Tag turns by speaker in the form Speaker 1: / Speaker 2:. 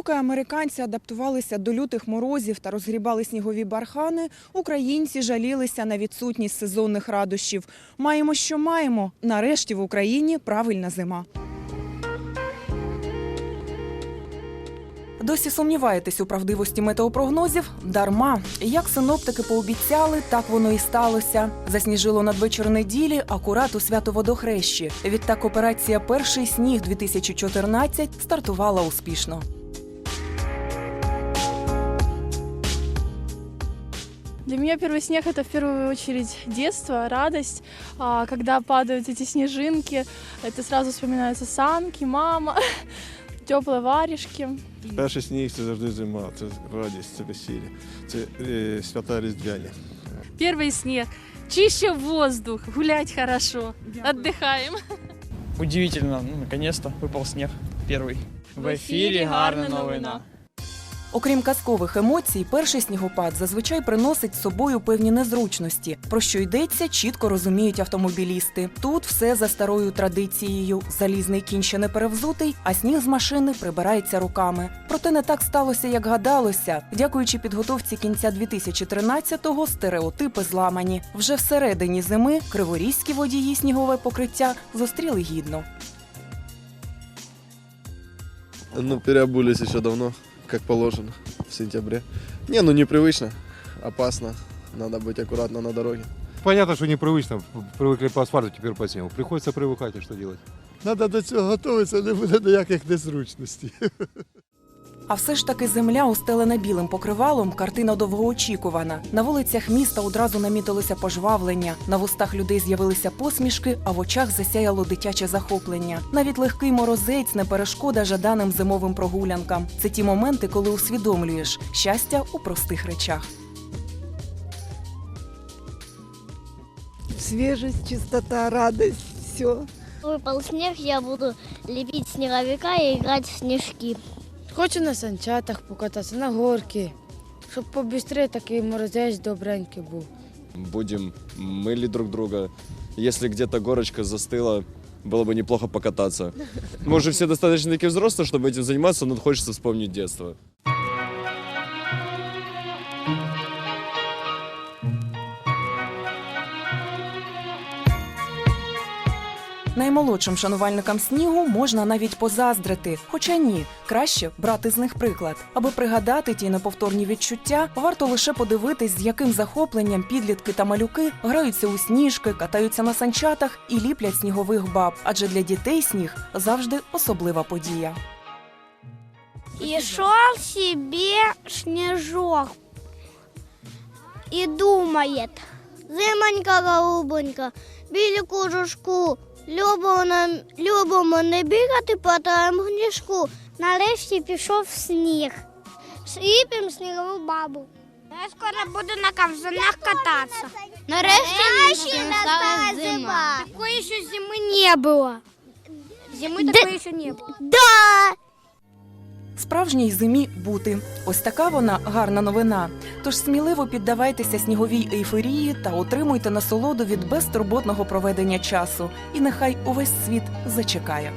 Speaker 1: Поки американці адаптувалися до лютих морозів та розгрібали снігові бархани, українці жалілися на відсутність сезонних радощів. Маємо, що маємо. Нарешті в Україні правильна зима. Досі сумніваєтесь у правдивості метеопрогнозів? Дарма. Як синоптики пообіцяли, так воно і сталося. Засніжило надвечір неділі, акурат у свято водохрещі. Відтак операція Перший сніг 2014 стартувала успішно.
Speaker 2: Для меня первый снег это в первую очередь детство, радость. А, когда падают эти снежинки, это сразу вспоминаются санки, мама, теплые варежки.
Speaker 3: Перший сніг це завжди зима, це радість, це весілля, це е, свята різдвяні.
Speaker 4: Первый снег. Чище воздух, гулять хорошо, отдыхаем.
Speaker 5: Удивительно, ну, наконец-то выпал снег первый.
Speaker 4: В ефірі гарна новина.
Speaker 1: Окрім казкових емоцій, перший снігопад зазвичай приносить з собою певні незручності. Про що йдеться, чітко розуміють автомобілісти. Тут все за старою традицією. Залізний кінь ще не перевзутий, а сніг з машини прибирається руками. Проте не так сталося, як гадалося. Дякуючи підготовці кінця 2013-го, стереотипи зламані. Вже всередині зими криворізькі водії снігове покриття зустріли гідно.
Speaker 3: Ну, переобулись еще давно, как положено, в сентябре. Не, ну непривычно, опасно, надо быть аккуратно на дороге.
Speaker 6: Понятно, что непривычно. Привыкли по асфальту, теперь по снегу. Приходится привыкать, а что делать?
Speaker 3: Надо до цього готуватися, не буде ніяких незручностей.
Speaker 1: А все ж таки земля, устелена білим покривалом, картина довгоочікувана. На вулицях міста одразу намітилося пожвавлення. На вустах людей з'явилися посмішки, а в очах засяяло дитяче захоплення. Навіть легкий морозець не перешкода жаданим зимовим прогулянкам. Це ті моменти, коли усвідомлюєш щастя у простих речах.
Speaker 7: свежесть, чистота, радость, все.
Speaker 8: Выпал снег, я буду лепить снеговика и играть в снежки.
Speaker 9: Хочу на санчатах покататися, на горки, щоб побыстрее такий морозець добренький був.
Speaker 10: будем мыли друг друга. Если где-то горочка застыла, было бы неплохо покататься. Мы уже все достаточно таки взрослые, чтобы этим заниматься, но хочется вспомнить детство.
Speaker 1: Наймолодшим шанувальникам снігу можна навіть позаздрити. Хоча ні, краще брати з них приклад. Аби пригадати ті неповторні відчуття, варто лише подивитись, з яким захопленням підлітки та малюки граються у сніжки, катаються на санчатах і ліплять снігових баб. Адже для дітей сніг завжди особлива подія.
Speaker 8: И шел себе снежок и думает, зимонька голубонька, білі кожушку, любимо, любимо не бігати по тому гнішку. Нарешті пішов сніг. Сліпим снігову бабу. Я скоро буду на ковзанах кататися. Нарешті настала зима. Такої ще зими не було. Зими такої ще не було. Да!
Speaker 1: Справжній зимі бути. Ось така вона гарна новина. Тож сміливо піддавайтеся сніговій ейфорії та отримуйте насолоду від безтурботного проведення часу. І нехай увесь світ зачекає.